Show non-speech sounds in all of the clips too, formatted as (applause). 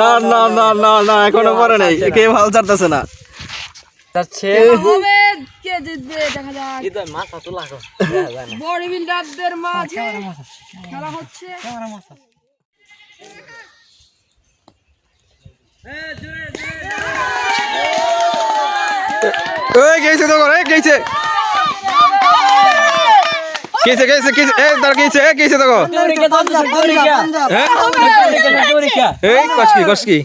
না না না না না এখনও পরে নাই। কে ভালো চারতেছে না। যাচ্ছে হবে কে জিতবে দেখা যাক। কি মাথা তোলা কর বডি বিল্ডারদের মাঝে খেলা হচ্ছে। ওই গেছে তো করে গেছে গেছে এ এ তো হ্যাঁ? এই কসকি কসকি।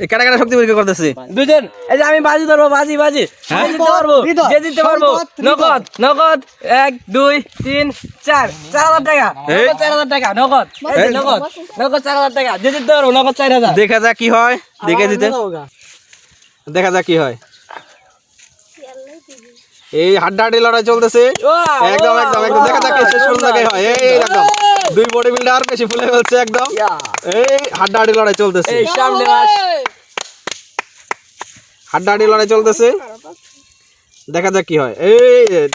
এই কাটা কাটা শক্তি পরীক্ষা করতেছে? দুজন এই যে আমি বাজি ধরবো বাজি বাজি। জিততে পারব। যে জিততে পারব। নগদ নগদ। এক দুই তিন চার। চার হাজার টাকা। চার হাজার টাকা নগদ। নগদ। নগদ চার হাজার টাকা। যে জিততে পারব নগদ চার হাজার। দেখা যাক কি হয়। দেখে দিতে। দেখা যাক কি হয়। এই হাড্ডাহাড্ডি লড়াই চলতেছে। একদম একদম একদম। দেখা যাক শেষ পর্যন্ত কে হয়। এই একদম দুই বডি বিল্ডার বেশি ফুলে ফেলছে একদম। এই হাড্ডাহাড্ডি লড়াই চলতেছে। এই সামনে মাস। হাড্ডাহাড্ডি লড়াই চলতেছে। দেখা যাক কি হয়। এই এই,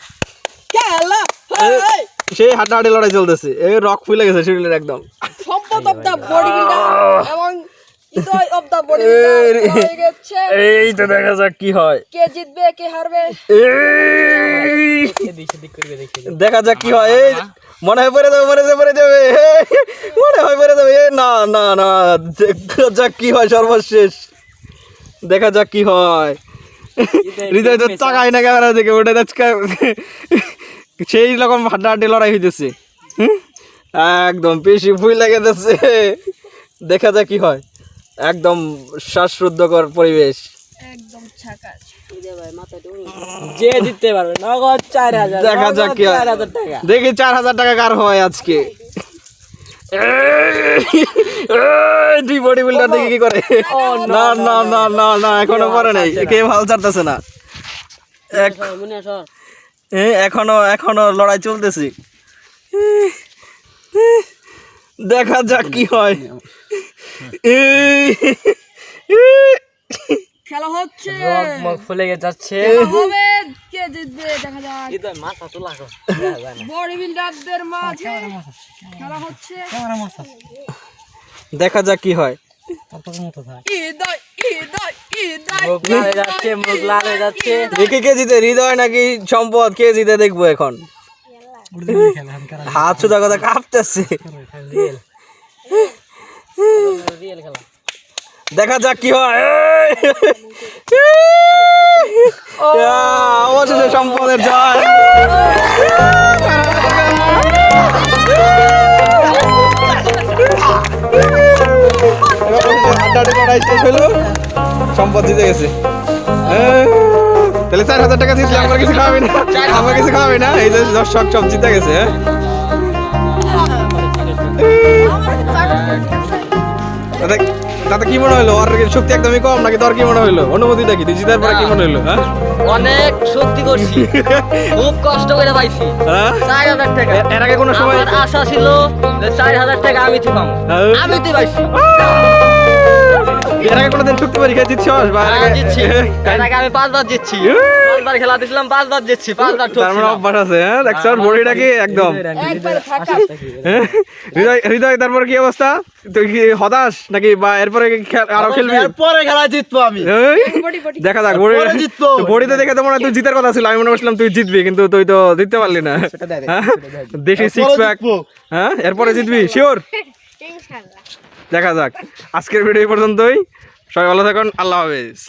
সেই হাড্ডাহাড্ডি লড়াই চলতেছে। এই রক ফুলে গেছে শরীরের একদম। সম্পদ অফ দ্য বডি বিল্ডার এবং হয়ে এই তো দেখা যাক কি হয়। কে জিতবে কে হারবে? এই এদিক সেদিক করবে দেখি দেখা যাক কি হয়। এই মনে হয় পড়ে যাবে মরে যাবে পড়ে যাবে। মনে হয় পড়ে যাবে। না না না দেখা যাক কি হয় সর্বশেষ। দেখা যাক কি হয়। হৃদয় তো তাকাই না ক্যামেরা দিকে ওটা আজকে সেই রকম হাড্ডাহাড্ডি লড়াই হইতেছে। হুম? একদম পেশি ফুই লেগে দেখা যাক কি হয়। একদম শ্বাসরুদ্ধকর পরিবেশ একদম ছাকাস যে জিততে পারবে নগদ চার হাজার দেখা যাক কি হয় চার হাজার টাকা দেখি চার হাজার টাকা কার হয় আজকে দুই বডি বিল্ডার দেখি কি করে না না না না না এখনও পরে নাই কে ভালো চারতেছে না এক- এখনও এখনও লড়াই চলতেছি দেখা যাক কি হয় খেলা হচ্ছে। মুখ ফুলে যাচ্ছে। হবে। কে জিতবে দেখা যাক। কি তো মাথা তোলা কর বডি বিল্ডারদের মাঝে খেলা হচ্ছে। দেখা যাক কি হয়। দেখি কে জিতে? হৃদয় নাকি সম্পদ? কে জিতে? দেখব এখন। হাত সুদা কথা কাঁপতেছে। দেখা যাক কি হয়। অবশেষে সম্পদের জয়। সম্পদ জিতে গেছে। তাহলে চার হাজার টাকা জিতলে আমার কিছু খাওয়াবি না। আমার কিছু খাওয়াবি না। এই যে দর্শক সব জিতে গেছে হ্যাঁ। তাতে দাদা কি মনে হলো? ওর শক্তি একদমই কম নাকি তোর কি মনে হলো? অনুমতিটা কি? জিতার পরে কি মনে হলো হ্যাঁ? অনেক শক্তি করছি। (laughs) খুব কষ্ট করে পাইছি। হ্যাঁ? চার হাজার টাকা। এর আগে কোনো সময় আশা ছিল যে চার হাজার টাকা আমি তো পাবো। হ্যাঁ? আমি তো পাইছি এর আগে কোনোদিন শক্তি পরীক্ষা জিতছিস বা এর হ্যাঁ, জিতছি। এর আগে আমি পাঁচবার জিতছি। পাঁচবার খেলা দিছিলাম পাঁচবার জিতছি পাঁচবার তার মানে অভ্যাস আছে হ্যাঁ দেখছ বডিটা কি একদম। হ্যাঁ? হৃদয় হৃদয় তারপর কি অবস্থা? তুই কি হতাশ নাকি বা এরপরে আরও খেলবি? পরে খেলা জিতবো আমি। এই, বডি বডি। দেখা যাক বডি পরে বডিতে দেখে তো মনে হয় তুই জিতার কথা ছিল আমি মনে করছিলাম তুই জিতবি কিন্তু তুই তো জিততে পারলি না। হ্যাঁ? দেশি সিক্স প্যাক হ্যাঁ এরপরে জিতবি শিওর দেখা যাক। আজকের ভিডিও পর্যন্তই। সবাই ভালো থাকুন। আল্লাহ হাফেজ।